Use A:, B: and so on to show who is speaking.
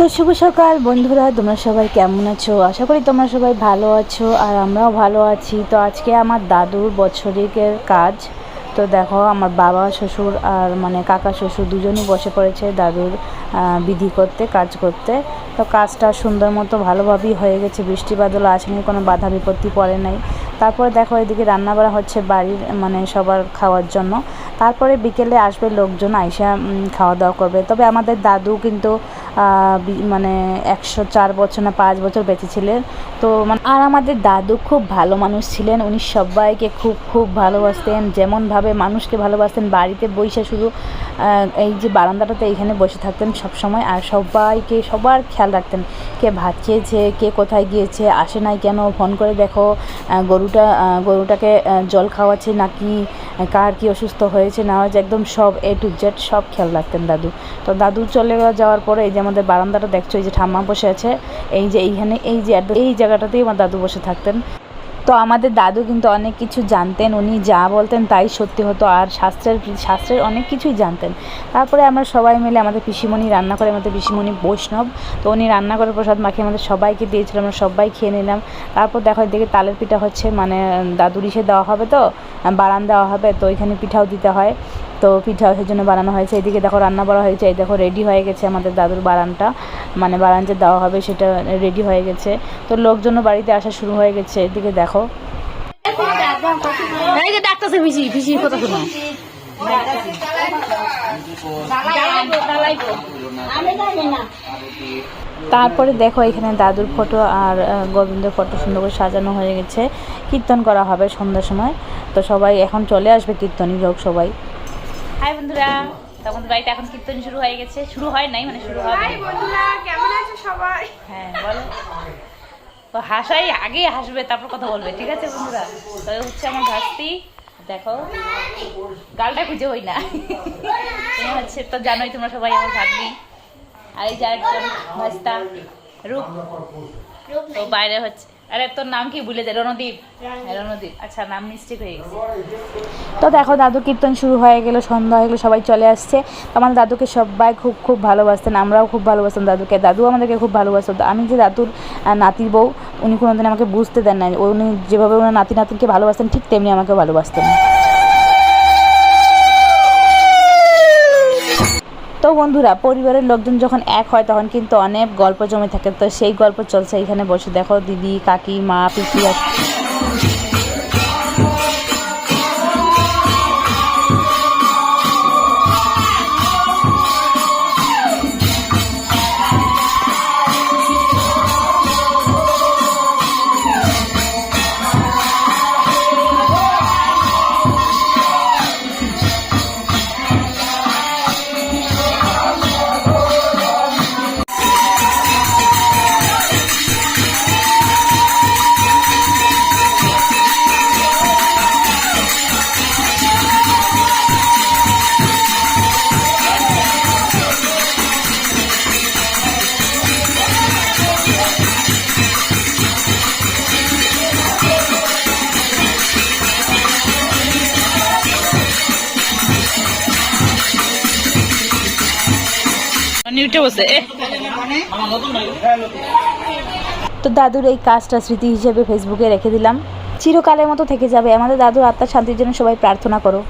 A: তো শুভ সকাল, বন্ধুরা, তোমরা সবাই কেমন আছো? আশা করি তোমরা সবাই ভালো আছো আর আমরাও ভালো আছি। তো আজকে আমার দাদুর বছরিকের কাজ। তো দেখো, আমার বাবা, শ্বশুর আর মানে কাকা, শ্বশুর দুজনই বসে পড়েছে দাদুর বিধি করতে, কাজ করতে। তো কাজটা সুন্দর মতো ভালোভাবেই হয়ে গেছে। বৃষ্টি বাদল আসেনি কোনো বাধা বিপত্তি পড়ে নাই। তারপরে দেখো, এদিকে রান্না করা হচ্ছে বাড়ির মানে সবার খাওয়ার জন্য। তারপরে বিকেলে আসবে লোকজন আইসা খাওয়া দাওয়া করবে। তবে আমাদের দাদু কিন্তু মানে একশো চার বছর না পাঁচ বছর বেঁচে ছিলেন। তো মানে আর আমাদের দাদু খুব ভালো মানুষ ছিলেন। উনি সবাইকে খুব খুব ভালোবাসতেন। যেমনভাবে মানুষকে ভালোবাসতেন, বাড়িতে বসে শুধু এই যে বারান্দাটাতে এখানে বসে থাকতেন সব সময় আর সবাইকে, সবার খেয়াল রাখতেন কে ভাত খেয়েছে, কে কোথায় গিয়েছে, আসে নাই কেন, ফোন করে দেখো গরুটা গরুটাকে জল খাওয়াচ্ছে নাকি কার কি অসুস্থ হয়েছে না হয়েছে, একদম সব এ টু জেড সব খেয়াল রাখতেন দাদু। তো দাদু চলে যাওয়ার পরে এই যে আমাদের বারান্দাটা দেখছ, এই যে ঠাম্মা বসে আছে, এই যে এইখানে, এই যে, এই জায়গাটাতেই আমার দাদু বসে থাকতেন। তো আমাদের দাদু কিন্তু অনেক কিছু জানতেন, উনি যা বলতেন তাই সত্যি হতো আর শাস্ত্রের শাস্ত্রের অনেক কিছুই জানতেন। তারপরে আমরা সবাই মিলে আমাদের পিসিমণি রান্না করে, আমাদের পিসিমণি বৈষ্ণব, তো উনি রান্না করে প্রসাদ মাখিয়ে আমাদের সবাইকে দিয়েছিল, আমরা সবাই খেয়ে নিলাম। তারপর দেখো এদিকে তালের পিঠা হচ্ছে মানে দাদুর ইসে দেওয়া হবে তো, বারান দেওয়া হবে, তো ওইখানে পিঠাও দিতে হয়। তো পিঠা সেই জন্য বানানো হয়েছে, এদিকে দেখো রান্না করা হয়েছে, এই দেখো রেডি হয়ে গেছে আমাদের দাদুর বারানটা। মানে বারান দেওয়া হবে সেটা রেডি হয়ে গেছে। তো লোকজনও বাড়িতে আসা শুরু হয়ে গেছে এদিকে দেখো।
B: এই যে ডাক্তারছে ফিসি ফিসি কথা শোনো।
A: তারপরে দেখো এখানে দাদুর ফটো আর গোবিন্দের ফটো সুন্দর করে সাজানো হয়ে গেছে। কীর্তন করা হবে সন্ধ্যার সময়। তো সবাই এখন চলে আসবে কীর্তনী লোক সবাই।
B: হাই বন্ধুরা। তখন বাড়িতে এখন কীর্তন শুরু হয়ে গেছে। শুরু হয় নাই মানে শুরু হবে।
C: বন্ধুরা কেমন আছো সবাই?
B: হ্যাঁ বলো। তো হাসাই আগে হাসবে তারপর কথা বলবে ঠিক আছে বন্ধুরা? তো হচ্ছে আমার ভাস্তি। দেখো গালটা খুঁজে হই না। হচ্ছে তো জানোই তোমরা সবাই আমার ভাগ্নি। আর এই যে আরেকজন ভাস্তা রূপ। তো বাইরে হচ্ছে আরে তোর নাম হ্যাঁ, রণদীপ। আচ্ছা নাম হয়ে গেছে।
A: তো দেখো দাদু কীর্তন শুরু হয়ে গেলো সন্ধ্যা হয়ে গেলো সবাই চলে আসছে। আমার দাদুকে সবাই খুব খুব ভালোবাসতেন আমরাও খুব ভালোবাসতাম দাদুকে। দাদু আমাদেরকে খুব ভালোবাসত। আমি যে দাদুর নাতি নাতির বউ উনি কোনোদিন আমাকে বুঝতে দেন না উনি যেভাবে ওনার নাতি নাতিনকে ভালোবাসতেন ঠিক তেমনি আমাকে ভালোবাসতেন। বন্ধুরা, পরিবারের লোকজন যখন এক হয় তখন কিন্তু অনেক গল্প জমে থাকে। তো সেই গল্প চলছে এখানে বসে। দেখো দিদি, কাকি, মা, পিসি তো দাদুর এই কাজটা স্মৃতি হিসেবে ফেসবুকে রেখে দিলাম। চিরকালের মতো থেকে যাবে। আমাদের দাদুর আত্মার শান্তির জন্য সবাই প্রার্থনা করো।